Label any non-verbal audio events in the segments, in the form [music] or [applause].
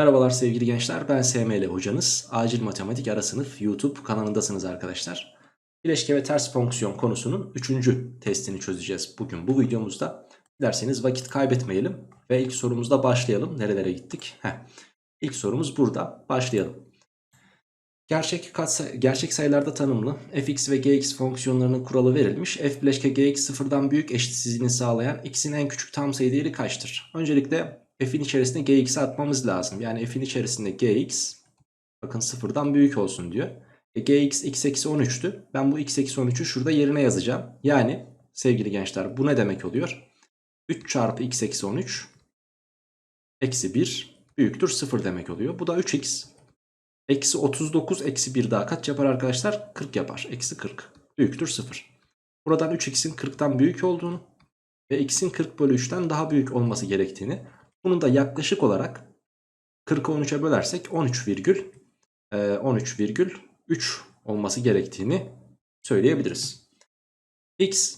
Merhabalar sevgili gençler ben SML hocanız. Acil Matematik Ara Sınıf YouTube kanalındasınız arkadaşlar. Bileşke ve ters fonksiyon konusunun 3. testini çözeceğiz bugün bu videomuzda. Dilerseniz vakit kaybetmeyelim ve ilk sorumuzda başlayalım. Nerelere gittik? Heh. İlk sorumuz burada. Başlayalım. Gerçek, katsay gerçek sayılarda tanımlı fx ve gx fonksiyonlarının kuralı verilmiş. f bileşke gx sıfırdan büyük eşitsizliğini sağlayan x'in en küçük tam sayı değeri kaçtır? Öncelikle f'in içerisine gx'i atmamız lazım. Yani f'in içerisinde gx bakın sıfırdan büyük olsun diyor. E, gx x eksi 13'tü. Ben bu x eksi 13'ü şurada yerine yazacağım. Yani sevgili gençler bu ne demek oluyor? 3 çarpı x eksi 13 eksi 1 büyüktür 0 demek oluyor. Bu da 3x Eksi 39 eksi 1 daha kaç yapar arkadaşlar? 40 yapar. Eksi 40 büyüktür 0. Buradan 3x'in 40'tan büyük olduğunu ve x'in 40 bölü 3'ten daha büyük olması gerektiğini bunun da yaklaşık olarak 40'ı 13'e bölersek 13 virgül 13 virgül 3 olması gerektiğini söyleyebiliriz. x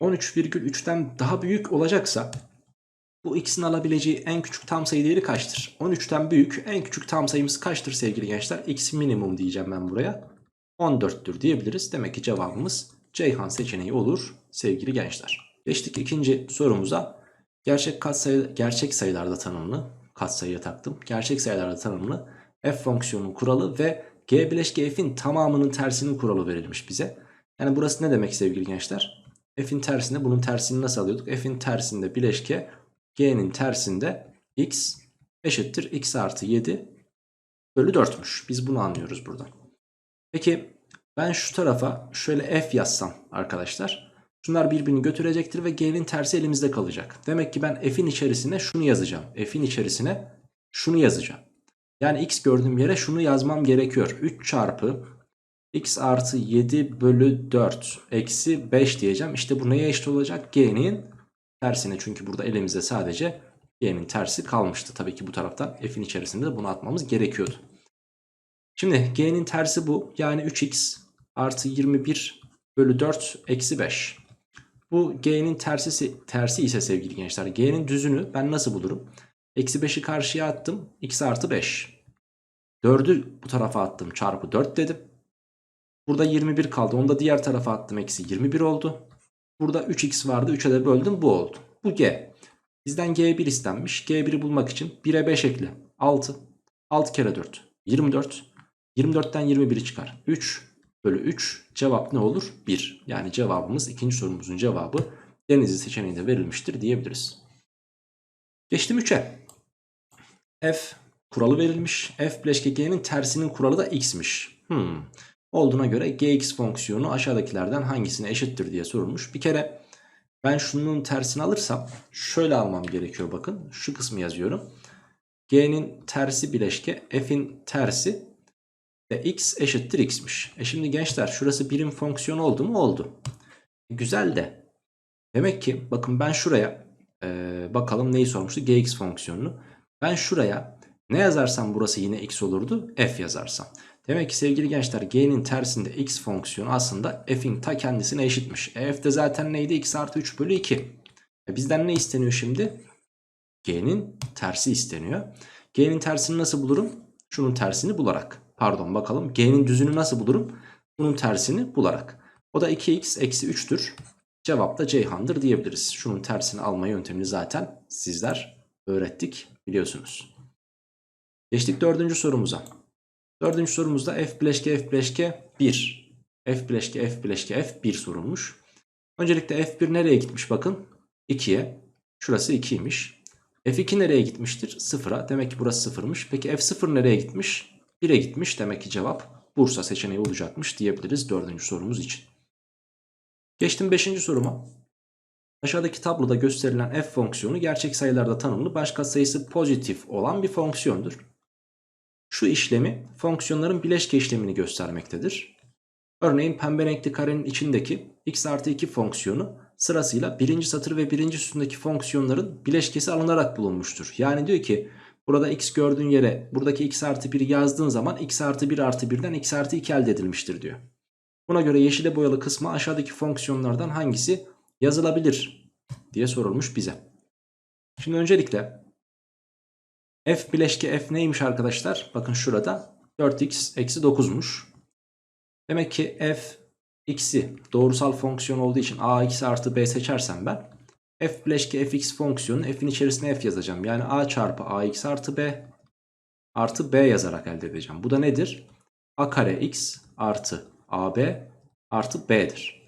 13,3'ten daha büyük olacaksa bu x'in alabileceği en küçük tam sayı değeri kaçtır? 13'ten büyük en küçük tam sayımız kaçtır sevgili gençler? x minimum diyeceğim ben buraya. 14'tür diyebiliriz. Demek ki cevabımız Ceyhan seçeneği olur sevgili gençler. Geçtik ikinci sorumuza. Gerçek katsayı gerçek sayılarda tanımlı katsayıya taktım. Gerçek sayılarda tanımlı f fonksiyonunun kuralı ve g bileşke f'in tamamının tersinin kuralı verilmiş bize. Yani burası ne demek sevgili gençler? F'in tersinde bunun tersini nasıl alıyorduk? F'in tersinde bileşke G'nin tersinde x eşittir x artı 7 bölü 4'müş. Biz bunu anlıyoruz buradan. Peki ben şu tarafa şöyle f yazsam arkadaşlar. Şunlar birbirini götürecektir ve g'nin tersi elimizde kalacak. Demek ki ben f'in içerisine şunu yazacağım. F'in içerisine şunu yazacağım. Yani x gördüğüm yere şunu yazmam gerekiyor. 3 çarpı x artı 7 bölü 4 eksi 5 diyeceğim. İşte bu neye eşit olacak? G'nin tersine çünkü burada elimizde sadece y'nin tersi kalmıştı. Tabii ki bu taraftan f'in içerisinde de bunu atmamız gerekiyordu. Şimdi g'nin tersi bu. Yani 3x artı 21 bölü 4 eksi 5. Bu g'nin tersi, tersi ise sevgili gençler g'nin düzünü ben nasıl bulurum? Eksi 5'i karşıya attım. x artı 5. 4'ü bu tarafa attım çarpı 4 dedim. Burada 21 kaldı. Onu da diğer tarafa attım. Eksi 21 oldu. Burada 3x vardı 3'e de böldüm bu oldu. Bu g. Bizden g1 istenmiş. g1'i bulmak için 1'e 5 ekle. 6. 6 kere 4. 24. 24'ten 21'i çıkar. 3 bölü 3 cevap ne olur? 1. Yani cevabımız ikinci sorumuzun cevabı Denizli seçeneğinde verilmiştir diyebiliriz. Geçtim 3'e. F kuralı verilmiş. F bileşke g'nin tersinin kuralı da x'miş. Hmm olduğuna göre gx fonksiyonu aşağıdakilerden hangisine eşittir diye sorulmuş. Bir kere ben şunun tersini alırsam şöyle almam gerekiyor bakın. Şu kısmı yazıyorum. g'nin tersi bileşke f'in tersi ve x eşittir x'miş. E şimdi gençler şurası birim fonksiyon oldu mu? Oldu. E güzel de. Demek ki bakın ben şuraya e, bakalım neyi sormuştu? gx fonksiyonunu. Ben şuraya ne yazarsam burası yine x olurdu. f yazarsam. Demek ki sevgili gençler g'nin tersinde x fonksiyonu aslında f'in ta kendisine eşitmiş. E, f de zaten neydi? x artı 3 bölü 2. E, bizden ne isteniyor şimdi? G'nin tersi isteniyor. G'nin tersini nasıl bulurum? Şunun tersini bularak. Pardon bakalım. G'nin düzünü nasıl bulurum? Bunun tersini bularak. O da 2x eksi 3'tür. Cevap da Ceyhan'dır diyebiliriz. Şunun tersini alma yöntemini zaten sizler öğrettik biliyorsunuz. Geçtik dördüncü sorumuza. Dördüncü sorumuzda f bileşke f bileşke 1. f bileşke f bileşke f1 sorulmuş. Öncelikle f1 nereye gitmiş bakın. 2'ye. Şurası 2'ymiş. f2 nereye gitmiştir? 0'a. Demek ki burası 0'mış. Peki f0 nereye gitmiş? 1'e gitmiş. Demek ki cevap Bursa seçeneği olacakmış diyebiliriz dördüncü sorumuz için. Geçtim beşinci soruma. Aşağıdaki tabloda gösterilen f fonksiyonu gerçek sayılarda tanımlı baş katsayısı pozitif olan bir fonksiyondur. Şu işlemi fonksiyonların bileşke işlemini göstermektedir. Örneğin pembe renkli karenin içindeki x artı 2 fonksiyonu sırasıyla birinci satır ve birinci sütundaki fonksiyonların bileşkesi alınarak bulunmuştur. Yani diyor ki burada x gördüğün yere buradaki x artı 1 yazdığın zaman x artı 1 artı 1'den x artı 2 elde edilmiştir diyor. Buna göre yeşile boyalı kısmı aşağıdaki fonksiyonlardan hangisi yazılabilir diye sorulmuş bize. Şimdi öncelikle F bileşke F neymiş arkadaşlar? Bakın şurada 4x eksi 9'muş. Demek ki F x'i doğrusal fonksiyon olduğu için ax artı b seçersem ben f bileşke fx fonksiyonu f'in içerisine f yazacağım. Yani a çarpı ax artı b artı b yazarak elde edeceğim. Bu da nedir? a kare x artı ab artı b'dir.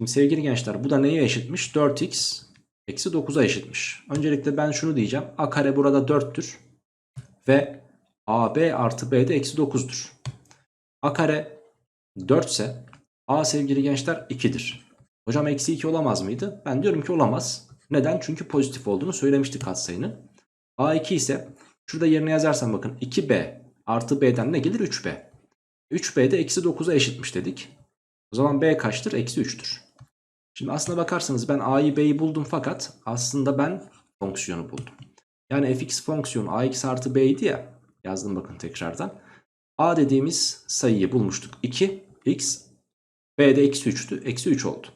Şimdi sevgili gençler bu da neye eşitmiş? 4x eksi 9'a eşitmiş. Öncelikle ben şunu diyeceğim. a kare burada 4'tür. Ve ab artı b de eksi 9'dur. a kare 4 ise a sevgili gençler 2'dir. Hocam eksi 2 olamaz mıydı? Ben diyorum ki olamaz. Neden? Çünkü pozitif olduğunu söylemiştik katsayının. a2 ise şurada yerine yazarsam bakın 2b artı b'den ne gelir? 3b. 3b de eksi 9'a eşitmiş dedik. O zaman b kaçtır? Eksi 3'tür. Şimdi aslına bakarsanız ben a'yı b'yi buldum fakat aslında ben fonksiyonu buldum. Yani fx fonksiyonu ax artı b'ydi ya. Yazdım bakın tekrardan. a dediğimiz sayıyı bulmuştuk. 2 x b de eksi 3'tü. Eksi 3 oldu.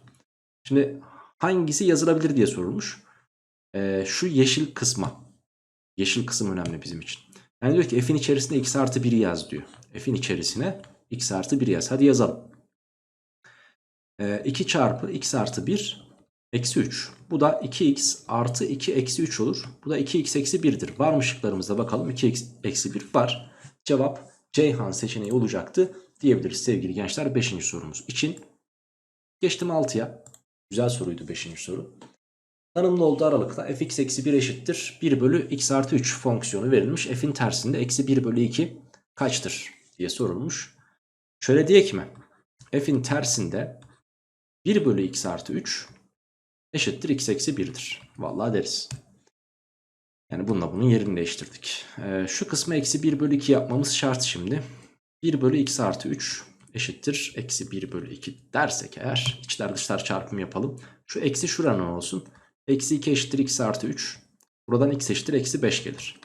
Şimdi hangisi yazılabilir diye sorulmuş. Ee, şu yeşil kısma. Yeşil kısım önemli bizim için. Yani diyor ki f'in içerisinde x artı 1 yaz diyor. F'in içerisine x artı 1 yaz. Hadi yazalım. Ee, 2 çarpı x artı 1 eksi 3. Bu da 2x artı 2 eksi 3 olur. Bu da 2x eksi 1'dir. Var mı şıklarımızda bakalım 2x eksi 1 var. Cevap Ceyhan seçeneği olacaktı diyebiliriz sevgili gençler 5. sorumuz için. Geçtim 6'ya. Güzel soruydu 5. soru. Tanımlı olduğu aralıkta fx eksi 1 eşittir. 1 bölü x artı 3 fonksiyonu verilmiş. f'in tersinde eksi 1 bölü 2 kaçtır diye sorulmuş. Şöyle diyek mi? f'in tersinde 1 bölü x artı 3 eşittir x eksi 1'dir. Vallahi deriz. Yani bununla bunun yerini değiştirdik. Ee, şu kısmı eksi 1 bölü 2 yapmamız şart şimdi. 1 bölü x artı 3 eşittir. Eksi 1 bölü 2 dersek eğer içler dışlar çarpımı yapalım. Şu eksi şuranın olsun. Eksi 2 eşittir x artı 3. Buradan x eşittir eksi 5 gelir.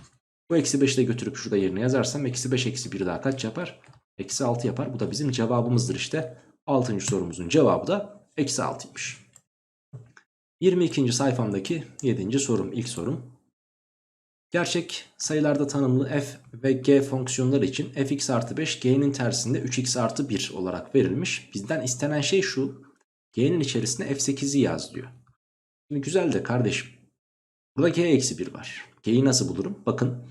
Bu eksi 5'i de götürüp şurada yerine yazarsam eksi 5 eksi 1 daha kaç yapar? Eksi 6 yapar. Bu da bizim cevabımızdır işte. 6. sorumuzun cevabı da eksi 6'ymış. 22. sayfamdaki 7. sorum ilk sorum. Gerçek sayılarda tanımlı f ve g fonksiyonları için fx artı 5 g'nin tersinde 3x artı 1 olarak verilmiş. Bizden istenen şey şu. g'nin içerisine f8'i yaz diyor. Şimdi güzel de kardeşim. Burada g eksi 1 var. g'yi nasıl bulurum? Bakın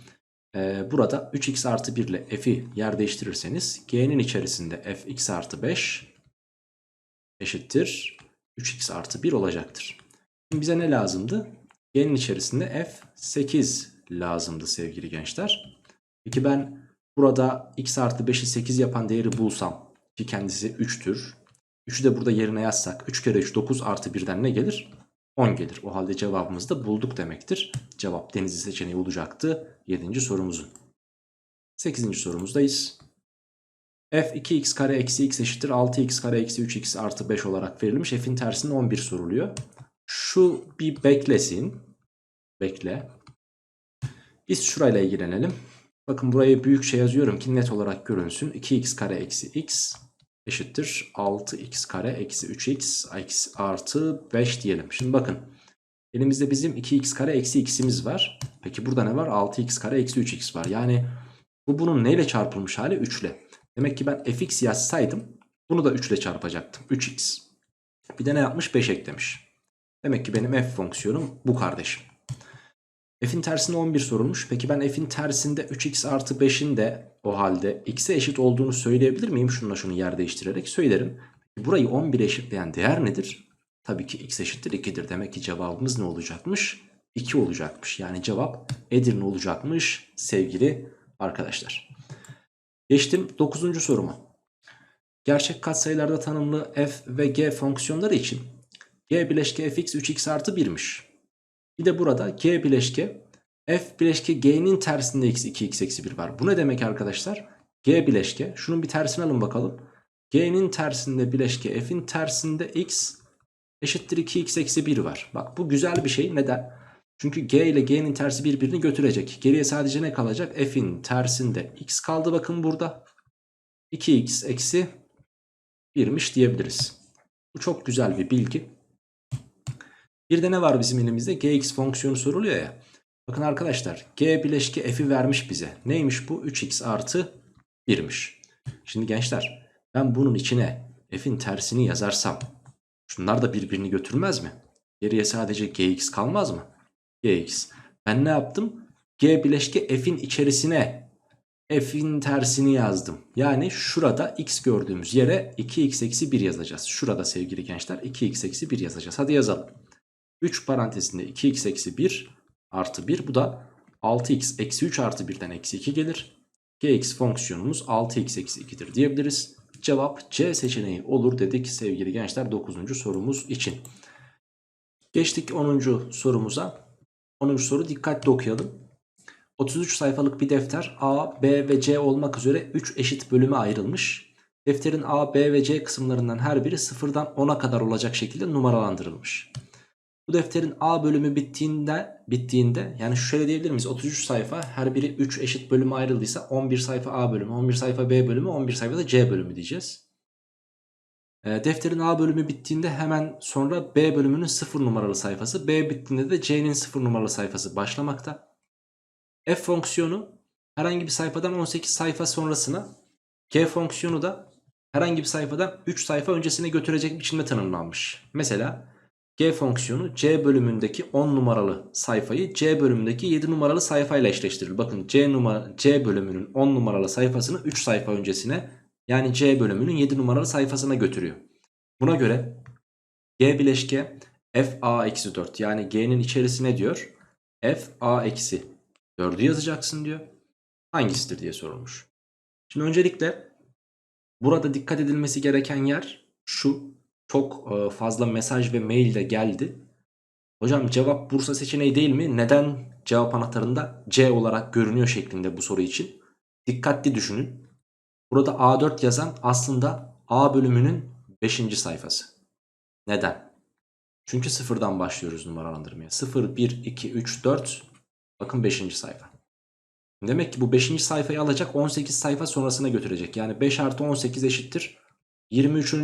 e, burada 3x artı 1 ile f'i yer değiştirirseniz g'nin içerisinde fx artı 5 eşittir 3x artı 1 olacaktır. Şimdi bize ne lazımdı? G'nin içerisinde f8 lazımdı sevgili gençler. Peki ben burada x artı 5'i 8 yapan değeri bulsam ki kendisi 3'tür. 3'ü de burada yerine yazsak 3 kere 3 9 artı 1'den ne gelir? 10 gelir. O halde cevabımızı da bulduk demektir. Cevap denizli seçeneği olacaktı 7. sorumuzun. 8. sorumuzdayız. f 2x kare eksi x eşittir 6x kare eksi 3x artı 5 olarak verilmiş. f'in tersinin 11 soruluyor. Şu bir beklesin. Bekle. Biz şurayla ilgilenelim. Bakın buraya büyük şey yazıyorum ki net olarak görünsün. 2x kare eksi x eşittir 6x kare eksi 3x eksi artı 5 diyelim. Şimdi bakın elimizde bizim 2x kare eksi x'imiz var. Peki burada ne var? 6x kare eksi 3x var. Yani bu bunun neyle çarpılmış hali? 3 ile. Demek ki ben fx yazsaydım bunu da 3 ile çarpacaktım. 3x. Bir de ne yapmış? 5 eklemiş. Demek ki benim f fonksiyonum bu kardeşim. F'in tersinde 11 sorulmuş. Peki ben f'in tersinde 3x artı 5'in de o halde x'e eşit olduğunu söyleyebilir miyim? Şununla şunu yer değiştirerek söylerim. Burayı 11'e eşitleyen değer nedir? Tabii ki x eşittir 2'dir. Demek ki cevabımız ne olacakmış? 2 olacakmış. Yani cevap Edirne olacakmış sevgili arkadaşlar. Geçtim 9. soruma. Gerçek katsayılarda tanımlı f ve g fonksiyonları için g bileşke fx 3x artı 1'miş. Bir de burada g bileşke f bileşke g'nin tersinde x 2x eksi 1 var. Bu ne demek arkadaşlar? g bileşke şunun bir tersini alın bakalım. g'nin tersinde bileşke f'in tersinde x eşittir 2x eksi 1 var. Bak bu güzel bir şey. Neden? Çünkü g ile g'nin tersi birbirini götürecek. Geriye sadece ne kalacak? f'in tersinde x kaldı bakın burada. 2x eksi 1'miş diyebiliriz. Bu çok güzel bir bilgi. Bir de ne var bizim elimizde? gx fonksiyonu soruluyor ya. Bakın arkadaşlar G bileşki F'i vermiş bize. Neymiş bu? 3x artı 1'miş. Şimdi gençler ben bunun içine F'in tersini yazarsam şunlar da birbirini götürmez mi? Geriye sadece Gx kalmaz mı? Gx. Ben ne yaptım? G bileşki F'in içerisine F'in tersini yazdım. Yani şurada x gördüğümüz yere 2x eksi 1 yazacağız. Şurada sevgili gençler 2x eksi 1 yazacağız. Hadi yazalım. 3 parantezinde 2x eksi 1 artı 1. Bu da 6x eksi 3 artı 1'den eksi 2 gelir. gx fonksiyonumuz 6x eksi 2'dir diyebiliriz. Cevap C seçeneği olur dedik sevgili gençler 9. sorumuz için. Geçtik 10. sorumuza. 10. soru dikkatli okuyalım. 33 sayfalık bir defter A, B ve C olmak üzere 3 eşit bölüme ayrılmış. Defterin A, B ve C kısımlarından her biri sıfırdan 10'a kadar olacak şekilde numaralandırılmış. Bu defterin A bölümü bittiğinde bittiğinde yani şöyle diyebilir miyiz? 33 sayfa her biri 3 eşit bölüme ayrıldıysa 11 sayfa A bölümü, 11 sayfa B bölümü, 11 sayfa da C bölümü diyeceğiz. E, defterin A bölümü bittiğinde hemen sonra B bölümünün 0 numaralı sayfası, B bittiğinde de C'nin 0 numaralı sayfası başlamakta. F fonksiyonu herhangi bir sayfadan 18 sayfa sonrasına, G fonksiyonu da herhangi bir sayfadan 3 sayfa öncesine götürecek biçimde tanımlanmış. Mesela G fonksiyonu C bölümündeki 10 numaralı sayfayı C bölümündeki 7 numaralı sayfayla eşleştirir. Bakın C, numara, C bölümünün 10 numaralı sayfasını 3 sayfa öncesine yani C bölümünün 7 numaralı sayfasına götürüyor. Buna göre G bileşke f a eksi 4 yani G'nin içerisine diyor f a eksi 4'ü yazacaksın diyor. Hangisidir diye sorulmuş. Şimdi öncelikle burada dikkat edilmesi gereken yer şu çok e, fazla mesaj ve mail de geldi. Hocam cevap Bursa seçeneği değil mi? Neden cevap anahtarında C olarak görünüyor şeklinde bu soru için? Dikkatli düşünün. Burada A4 yazan aslında A bölümünün 5. sayfası. Neden? Çünkü sıfırdan başlıyoruz numaralandırmaya. 0, 1, 2, 3, 4. Bakın 5. sayfa. Demek ki bu 5. sayfayı alacak 18 sayfa sonrasına götürecek. Yani 5 artı 18 eşittir. 23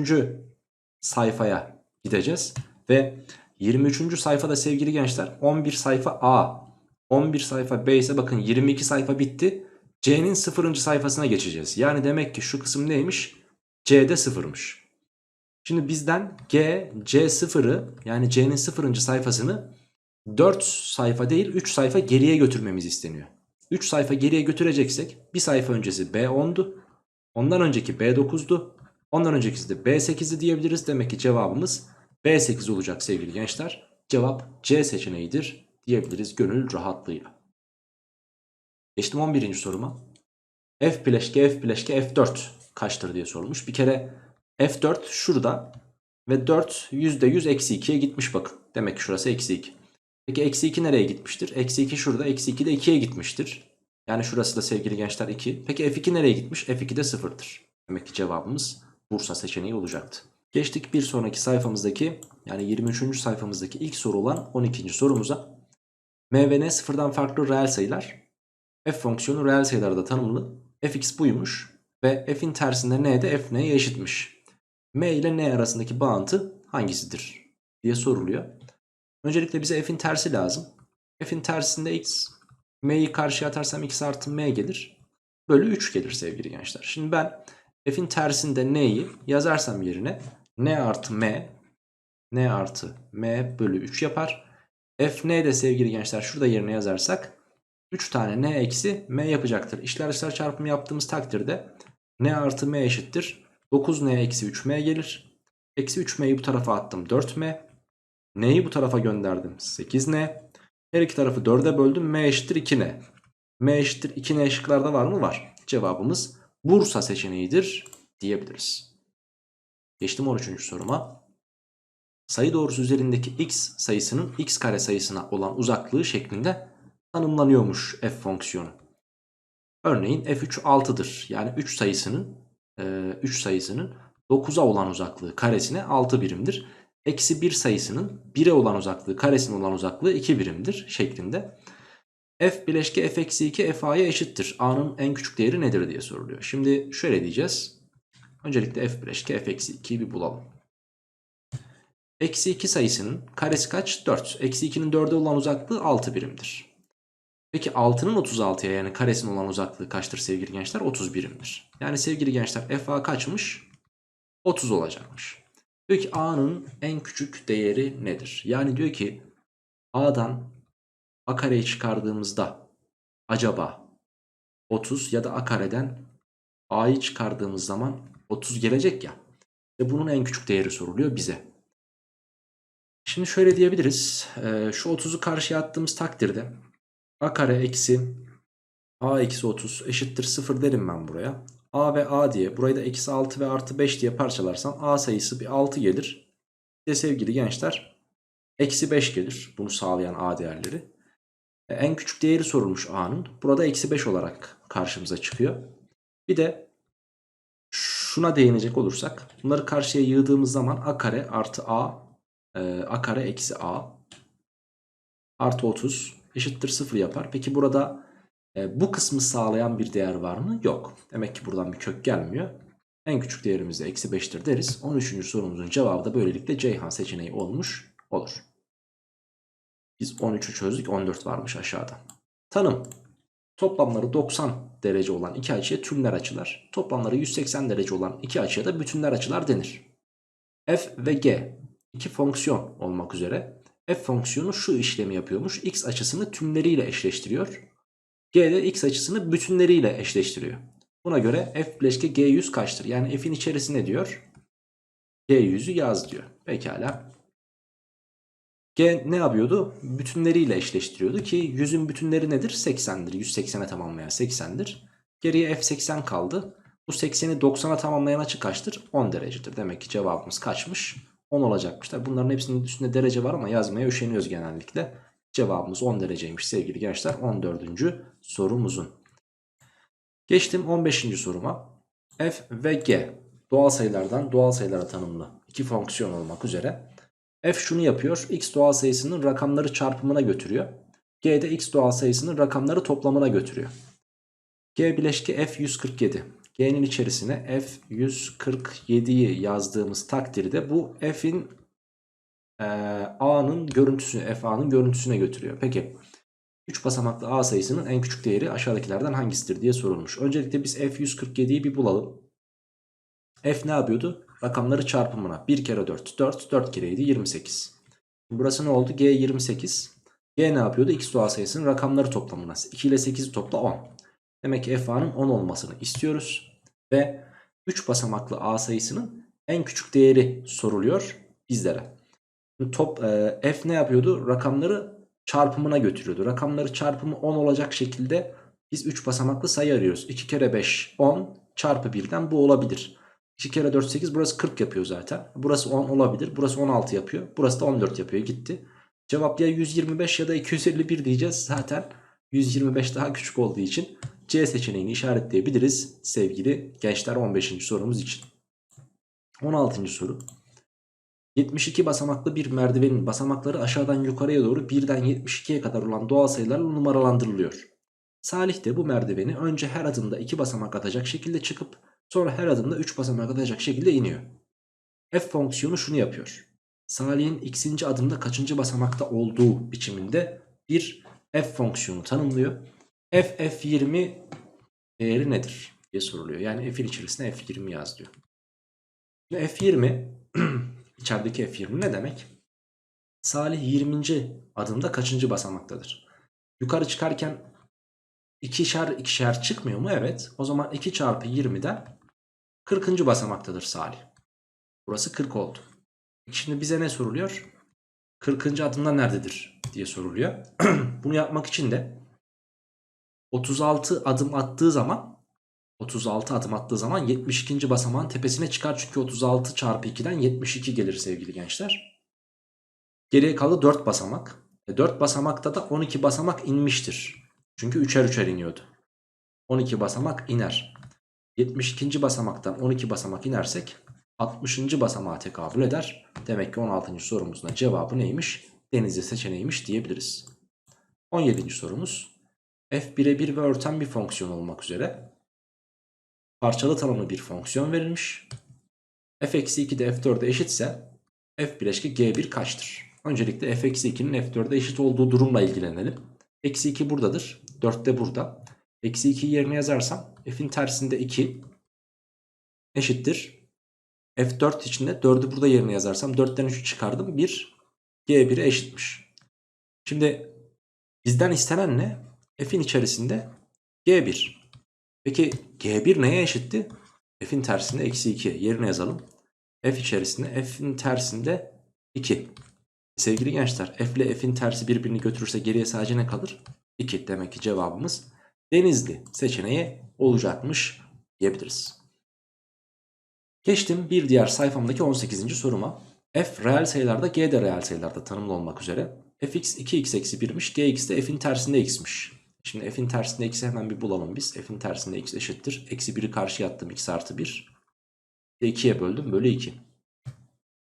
sayfaya gideceğiz. Ve 23. sayfada sevgili gençler 11 sayfa A, 11 sayfa B ise bakın 22 sayfa bitti. C'nin 0. sayfasına geçeceğiz. Yani demek ki şu kısım neymiş? C'de 0'mış. Şimdi bizden G, C0'ı yani C'nin 0. sayfasını 4 sayfa değil 3 sayfa geriye götürmemiz isteniyor. 3 sayfa geriye götüreceksek bir sayfa öncesi B10'du. Ondan önceki B9'du. Ondan öncekisi de B8'i diyebiliriz. Demek ki cevabımız B8 olacak sevgili gençler. Cevap C seçeneğidir diyebiliriz gönül rahatlığıyla. Geçtim 11. soruma. F bileşke F bileşke F4 kaçtır diye sorulmuş. Bir kere F4 şurada ve 4 %100 eksi 2'ye gitmiş bakın. Demek ki şurası eksi 2. Peki eksi 2 nereye gitmiştir? Eksi 2 şurada eksi 2 de 2'ye gitmiştir. Yani şurası da sevgili gençler 2. Peki F2 nereye gitmiş? F2 de 0'dır. Demek ki cevabımız Bursa seçeneği olacaktı. Geçtik bir sonraki sayfamızdaki yani 23. sayfamızdaki ilk soru olan 12. sorumuza. M ve N sıfırdan farklı reel sayılar. F fonksiyonu reel sayılarda tanımlı. fx buymuş ve f'in tersinde n de f n'ye eşitmiş. M ile n arasındaki bağıntı hangisidir diye soruluyor. Öncelikle bize f'in tersi lazım. f'in tersinde x, m'yi karşıya atarsam x artı m gelir. Bölü 3 gelir sevgili gençler. Şimdi ben f'in tersinde n'yi yazarsam yerine n artı m n artı m bölü 3 yapar. f n de sevgili gençler şurada yerine yazarsak 3 tane n eksi m yapacaktır. İşler dışlar çarpımı yaptığımız takdirde n artı m eşittir. 9n eksi 3m gelir. Eksi 3m'yi bu tarafa attım 4m. n'yi bu tarafa gönderdim 8n. Her iki tarafı 4'e böldüm m eşittir 2n. m eşittir 2n şıklarda var mı? Var. Cevabımız Bursa seçeneğidir diyebiliriz. Geçtim 13. soruma. Sayı doğrusu üzerindeki x sayısının x kare sayısına olan uzaklığı şeklinde tanımlanıyormuş f fonksiyonu. Örneğin f3 6'dır. Yani 3 sayısının 3 sayısının 9'a olan uzaklığı karesine 6 birimdir. Eksi 1 sayısının 1'e olan uzaklığı karesine olan uzaklığı 2 birimdir şeklinde. F bileşke f eksi 2 f a'ya eşittir. A'nın en küçük değeri nedir diye soruluyor. Şimdi şöyle diyeceğiz. Öncelikle f bileşke f eksi 2'yi bir bulalım. Eksi 2 sayısının karesi kaç? 4. Eksi 2'nin 4'e olan uzaklığı 6 birimdir. Peki 6'nın 36'ya yani karesinin olan uzaklığı kaçtır sevgili gençler? 30 birimdir. Yani sevgili gençler FA kaçmış? 30 olacakmış. Diyor A'nın en küçük değeri nedir? Yani diyor ki A'dan A kareyi çıkardığımızda acaba 30 ya da A kareden A'yı çıkardığımız zaman 30 gelecek ya. Ve bunun en küçük değeri soruluyor bize. Şimdi şöyle diyebiliriz. Ee, şu 30'u karşıya attığımız takdirde A kare eksi A eksi 30 eşittir 0 derim ben buraya. A ve A diye burayı da eksi 6 ve artı 5 diye parçalarsam A sayısı bir 6 gelir. Bir de sevgili gençler eksi 5 gelir bunu sağlayan A değerleri. En küçük değeri sorulmuş A'nın. Burada eksi 5 olarak karşımıza çıkıyor. Bir de şuna değinecek olursak bunları karşıya yığdığımız zaman A kare artı A e, A kare eksi A artı 30 eşittir 0 yapar. Peki burada e, bu kısmı sağlayan bir değer var mı? Yok. Demek ki buradan bir kök gelmiyor. En küçük değerimiz de eksi 5'tir deriz. 13. sorumuzun cevabı da böylelikle Ceyhan seçeneği olmuş olur. Biz 13'ü çözdük 14 varmış aşağıda. Tanım. Toplamları 90 derece olan iki açıya tümler açılar. Toplamları 180 derece olan iki açıya da bütünler açılar denir. F ve G iki fonksiyon olmak üzere f fonksiyonu şu işlemi yapıyormuş. x açısını tümleriyle eşleştiriyor. g de x açısını bütünleriyle eşleştiriyor. Buna göre f bileşke g100 kaçtır? Yani f'in içerisine diyor g100'ü yaz diyor. Pekala. G ne yapıyordu? Bütünleriyle eşleştiriyordu ki 100'ün bütünleri nedir? 80'dir. 180'e tamamlayan 80'dir. Geriye f80 kaldı. Bu 80'i 90'a tamamlayan açı kaçtır? 10 derecedir. Demek ki cevabımız kaçmış? 10 olacakmış. Tabi bunların hepsinin üstünde derece var ama yazmaya üşeniyoruz genellikle. Cevabımız 10 dereceymiş sevgili gençler. 14. sorumuzun. Geçtim 15. soruma. F ve G doğal sayılardan doğal sayılara tanımlı iki fonksiyon olmak üzere. F şunu yapıyor. X doğal sayısının rakamları çarpımına götürüyor. G de X doğal sayısının rakamları toplamına götürüyor. G bileşke F 147. G'nin içerisine F147'yi yazdığımız takdirde bu F'in e, A'nın görüntüsünü FA'nın görüntüsüne götürüyor. Peki 3 basamaklı A sayısının en küçük değeri aşağıdakilerden hangisidir diye sorulmuş. Öncelikle biz F147'yi bir bulalım. F ne yapıyordu? Rakamları çarpımına 1 kere 4 4 4 kere 7 28. Burası ne oldu? G 28. G ne yapıyordu? X doğal sayısının rakamları toplamına 2 ile 8'i topla 10. Demek ki FA'nın 10 olmasını istiyoruz. Ve 3 basamaklı A sayısının en küçük değeri soruluyor bizlere. Top, e, F ne yapıyordu? Rakamları çarpımına götürüyordu. Rakamları çarpımı 10 olacak şekilde biz 3 basamaklı sayı arıyoruz. 2 kere 5 10 çarpı 1'den bu olabilir. 2 kere 4 8 burası 40 yapıyor zaten. Burası 10 olabilir. Burası 16 yapıyor. Burası da 14 yapıyor gitti. Cevap ya 125 ya da 251 diyeceğiz. Zaten 125 daha küçük olduğu için C seçeneğini işaretleyebiliriz sevgili gençler 15. sorumuz için. 16. soru. 72 basamaklı bir merdivenin basamakları aşağıdan yukarıya doğru 1'den 72'ye kadar olan doğal sayılarla numaralandırılıyor. Salih de bu merdiveni önce her adımda 2 basamak atacak şekilde çıkıp sonra her adımda 3 basamak atacak şekilde iniyor. F fonksiyonu şunu yapıyor. Salih'in x'inci adımda kaçıncı basamakta olduğu biçiminde bir f fonksiyonu tanımlıyor f f20 değeri nedir diye soruluyor. Yani f'in içerisine f20 yaz diyor. Şimdi f20 [clears throat] içerideki f20 ne demek? Salih 20. adımda kaçıncı basamaktadır? Yukarı çıkarken ikişer ikişer çıkmıyor mu? Evet. O zaman 2 çarpı 20'den 40. basamaktadır Salih. Burası 40 oldu. Şimdi bize ne soruluyor? 40. adımda nerededir diye soruluyor. [clears throat] Bunu yapmak için de 36 adım attığı zaman 36 adım attığı zaman 72. basamağın tepesine çıkar. Çünkü 36 çarpı 2'den 72 gelir sevgili gençler. Geriye kaldı 4 basamak. E 4 basamakta da 12 basamak inmiştir. Çünkü 3'er 3'er iniyordu. 12 basamak iner. 72. basamaktan 12 basamak inersek 60. basamağa tekabül eder. Demek ki 16. sorumuzun cevabı neymiş? Denizli seçeneğiymiş diyebiliriz. 17. sorumuz f birebir ve örten bir fonksiyon olmak üzere parçalı tanımlı bir fonksiyon verilmiş. f eksi 2 de f4'e eşitse f bileşki g1 kaçtır? Öncelikle f eksi 2'nin f4'e eşit olduğu durumla ilgilenelim. Eksi 2 buradadır. 4 de burada. Eksi 2 yerine yazarsam f'in tersinde 2 eşittir. F4 içinde 4'ü burada yerine yazarsam 4'ten 3'ü çıkardım. 1 G1'e eşitmiş. Şimdi bizden istenen ne? F'in içerisinde G1. Peki G1 neye eşitti? F'in tersinde eksi 2 yerine yazalım. F içerisinde F'in tersinde 2. Sevgili gençler F ile F'in tersi birbirini götürürse geriye sadece ne kalır? 2. Demek ki cevabımız Denizli seçeneği olacakmış diyebiliriz. Geçtim bir diğer sayfamdaki 18. soruma. F reel sayılarda G de reel sayılarda tanımlı olmak üzere. fx 2x eksi 1'miş gx de f'in tersinde x'miş. Şimdi f'in tersinde x'i hemen bir bulalım biz. f'in tersinde x eşittir. Eksi 1'i karşıya attım x artı 1. 2'ye böldüm bölü 2.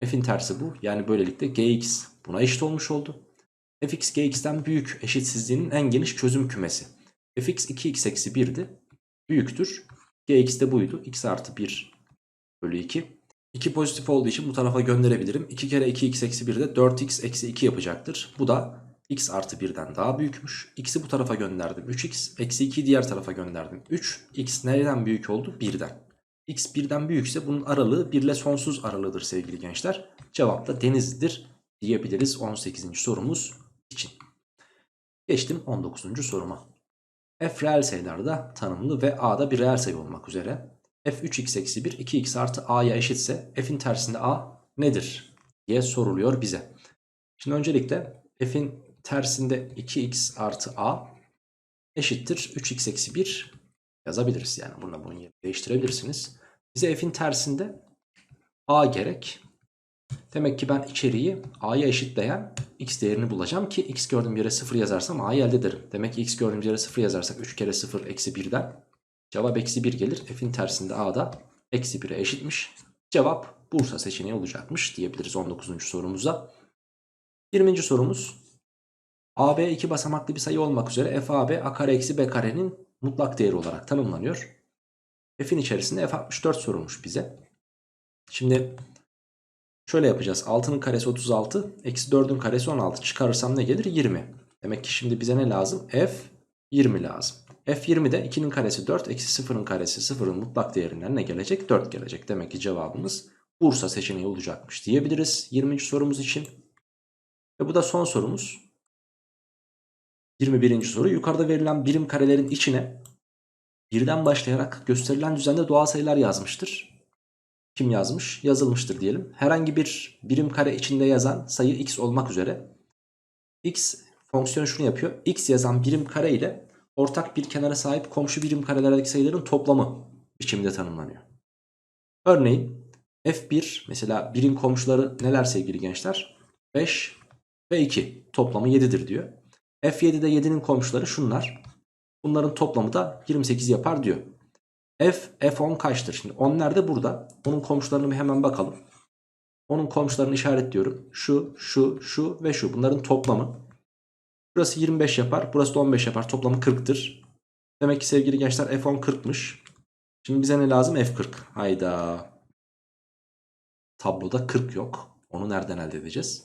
F'in tersi bu. Yani böylelikle gx buna eşit olmuş oldu. fx gx'ten büyük eşitsizliğinin en geniş çözüm kümesi. Fx 2x eksi 1'di. Büyüktür. gx de buydu. x artı 1 bölü 2. 2 pozitif olduğu için bu tarafa gönderebilirim. 2 kere 2x eksi 1 de 4x eksi 2 yapacaktır. Bu da x artı 1'den daha büyükmüş. x'i bu tarafa gönderdim. 3x eksi 2'yi diğer tarafa gönderdim. 3 x nereden büyük oldu? 1'den. x 1'den büyükse bunun aralığı 1 ile sonsuz aralığıdır sevgili gençler. Cevap da denizlidir diyebiliriz 18. sorumuz için. Geçtim 19. soruma. F reel sayılarda tanımlı ve a'da bir reel sayı olmak üzere f 3x eksi 1 2x artı a'ya eşitse f'in tersinde a nedir diye soruluyor bize. Şimdi öncelikle f'in tersinde 2x artı a eşittir 3x eksi 1 yazabiliriz. Yani bunu bunu değiştirebilirsiniz. Bize f'in tersinde a gerek. Demek ki ben içeriği a'ya eşitleyen x değerini bulacağım ki x gördüğüm yere 0 yazarsam a'yı elde ederim. Demek ki x gördüğüm yere 0 yazarsak 3 kere 0 eksi 1'den cevap eksi 1 gelir. F'in tersinde a'da eksi 1'e eşitmiş. Cevap Bursa seçeneği olacakmış diyebiliriz 19. sorumuza. 20. sorumuz AB iki basamaklı bir sayı olmak üzere FAB a kare eksi b karenin mutlak değeri olarak tanımlanıyor. F'in içerisinde F64 sorulmuş bize. Şimdi şöyle yapacağız. 6'nın karesi 36, eksi 4'ün karesi 16. Çıkarırsam ne gelir? 20. Demek ki şimdi bize ne lazım? F 20 lazım. F20'de 2'nin karesi 4, eksi 0'ın karesi 0'ın mutlak değerinden ne gelecek? 4 gelecek. Demek ki cevabımız Bursa seçeneği olacakmış diyebiliriz 20. sorumuz için. Ve bu da son sorumuz. 21. soru. Yukarıda verilen birim karelerin içine birden başlayarak gösterilen düzende doğal sayılar yazmıştır. Kim yazmış? Yazılmıştır diyelim. Herhangi bir birim kare içinde yazan sayı x olmak üzere. x fonksiyonu şunu yapıyor. x yazan birim kare ile ortak bir kenara sahip komşu birim karelerdeki sayıların toplamı biçimde tanımlanıyor. Örneğin f1 mesela birim komşuları neler sevgili gençler? 5 ve 2 toplamı 7'dir diyor. F7'de 7'nin komşuları şunlar. Bunların toplamı da 28 yapar diyor. F, F10 kaçtır? Şimdi 10 nerede? Burada. Onun komşularını bir hemen bakalım. Onun komşularını işaretliyorum. Şu, şu, şu ve şu. Bunların toplamı. Burası 25 yapar. Burası da 15 yapar. Toplamı 40'tır. Demek ki sevgili gençler F10 40'mış. Şimdi bize ne lazım? F40. Hayda. Tabloda 40 yok. Onu nereden elde edeceğiz?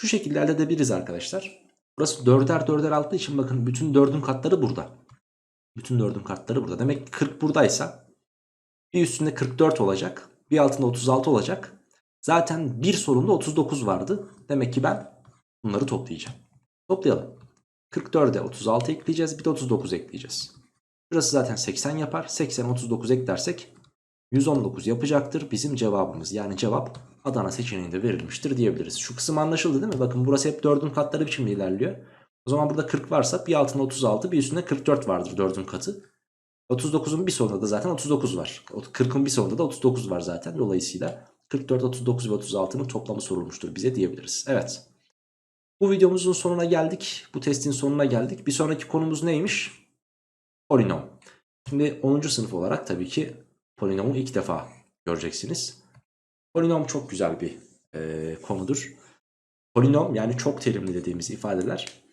Şu şekilde elde edebiliriz arkadaşlar. Burası 4'er 4'er altı için bakın bütün 4'ün katları burada. Bütün 4'ün katları burada. Demek ki 40 buradaysa bir üstünde 44 olacak. Bir altında 36 olacak. Zaten bir sorunda 39 vardı. Demek ki ben bunları toplayacağım. Toplayalım. 44'e 36 ekleyeceğiz. Bir de 39 ekleyeceğiz. Burası zaten 80 yapar. 80 39 eklersek 119 yapacaktır bizim cevabımız. Yani cevap Adana seçeneğinde verilmiştir diyebiliriz. Şu kısım anlaşıldı değil mi? Bakın burası hep 4'ün katları biçimde ilerliyor. O zaman burada 40 varsa bir altında 36 bir üstünde 44 vardır 4'ün katı. 39'un bir sonunda da zaten 39 var. 40'ın bir sonunda da 39 var zaten. Dolayısıyla 44, 39 ve 36'nın toplamı sorulmuştur bize diyebiliriz. Evet. Bu videomuzun sonuna geldik. Bu testin sonuna geldik. Bir sonraki konumuz neymiş? Polinom. Şimdi 10. sınıf olarak tabii ki polinomu ilk defa göreceksiniz. Polinom çok güzel bir e, konudur. Polinom yani çok terimli dediğimiz ifadeler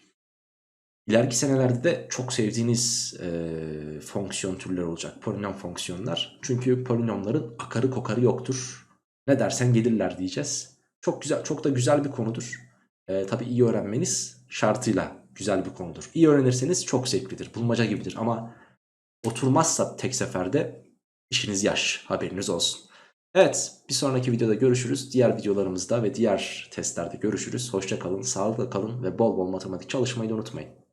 ileriki senelerde de çok sevdiğiniz e, fonksiyon türleri olacak. Polinom fonksiyonlar. Çünkü polinomların akarı kokarı yoktur. Ne dersen gelirler diyeceğiz. Çok güzel, çok da güzel bir konudur. E, tabii iyi öğrenmeniz şartıyla güzel bir konudur. İyi öğrenirseniz çok zevklidir. Bulmaca gibidir ama oturmazsa tek seferde işiniz yaş. Haberiniz olsun. Evet bir sonraki videoda görüşürüz. Diğer videolarımızda ve diğer testlerde görüşürüz. Hoşça kalın, sağlıkla kalın ve bol bol matematik çalışmayı unutmayın.